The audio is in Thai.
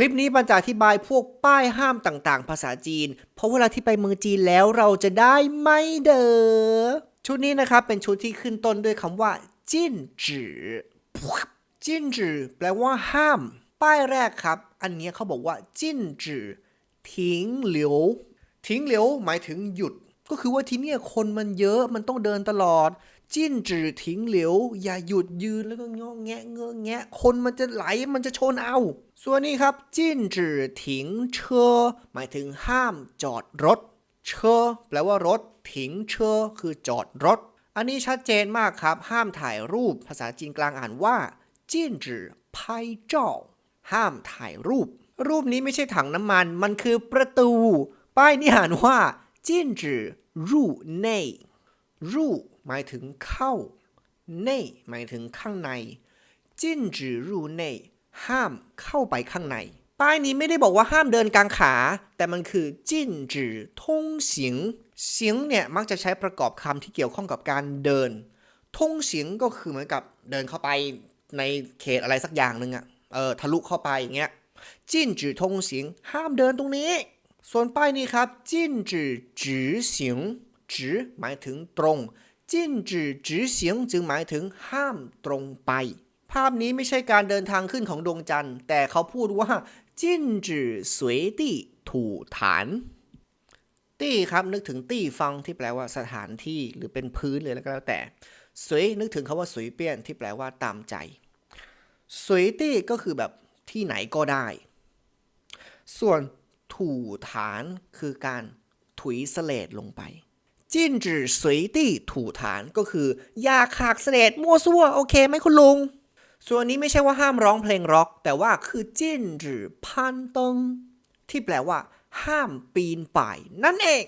คลิปนี้มันจะอธิบายพวกป้ายห้ามต่างๆ ภาษาจีน เพราะเวลาที่ไปเมืองจีนแล้วเราจะได้ไม่เดอชุดนี้นะครับเป็นชุดที่ขึ้นต้นด้วยคำว่า จิ้นจือจิ้นจือแปลว่าห้าม ป้ายแรกครับ อันนี้เขาบอกว่า จิ้นจือทิ้งเหลียวทิ้งเหลียวหมายถึงหยุด ก็คือว่าที่เนี่ยคนมันเยอะมันต้องเดินตลอด จิ้นจือทิ้งเหลียว อย่าหยุดยืนแล้วก็งอแงะเงอแงะ คนมันจะไหลมันจะชนเอา ส่วนนี้ครับ จิ้นจือทิ้งเชอหมายถึงห้ามจอดรถ เชอแปลว่ารถทิ้งเชอคือจอดรถ อันนี้ชัดเจนมากครับ ห้ามถ่ายรูปภาษาจีนกลางอ่านว่า จิ้นจือ拍照ห้ามถ่ายรูป รูปนี้ไม่ใช่ถังน้ำมัน มันคือประตู ป้ายนี่อ่านว่า จิ้นจือรูเน่รูหมายถึงเข้าเน่หมายถึงข้างในจิ้นจือรูเน่ห้ามเข้าไปข้างใน ป้ายนี้ไม่ได้บอกว่าห้ามเดินกลางขา แต่มันคือจิ้นจือทงเสียงเสียงเนี่ยมักจะใช้ประกอบคำที่เกี่ยวข้องกับการเดินทงเสียงก็คือเหมือนกับเดินเข้าไปในเขตอะไรสักอย่างหนึ่งอะเออทะลุเข้าไปอย่างเงี้ยจิ้นจือทงเสียงห้ามเดินตรงนี้ ส่วนป้ายนี้ครับจิ้นจือจือเสียงจือหมายถึงตรงจิ้นจือจือเสียงจึงหมายถึงห้ามตรงไป ภาพนี้ไม่ใช่การเดินทางขึ้นของดวงจันทร์ แต่เขาพูดว่าจิ้นจือสวยตี้ถูฐาน ตี้ครับนึกถึงตี้ฟังที่แปลว่าสถานที่หรือเป็นพื้นเลยแล้วก็แล้วแต่สวยนึกถึงคาว่าสวยเปี้ยนที่แปลว่าตามใจสวยตี้ก็คือแบบที่ไหนก็ได้ ส่วน ถูฐานคือการถุยเสลดลงไปจิ้นจือสวยตี้ถูฐานก็คืออย่าขากเสลดมั่วซั่วโอเคไหมคุณลุง ส่วนนี้ไม่ใช่ว่าห้ามร้องเพลงร็อก แต่ว่าคือจิ้นจือพันตงที่แปลว่า ห้ามปีนป่ายนั่นเอง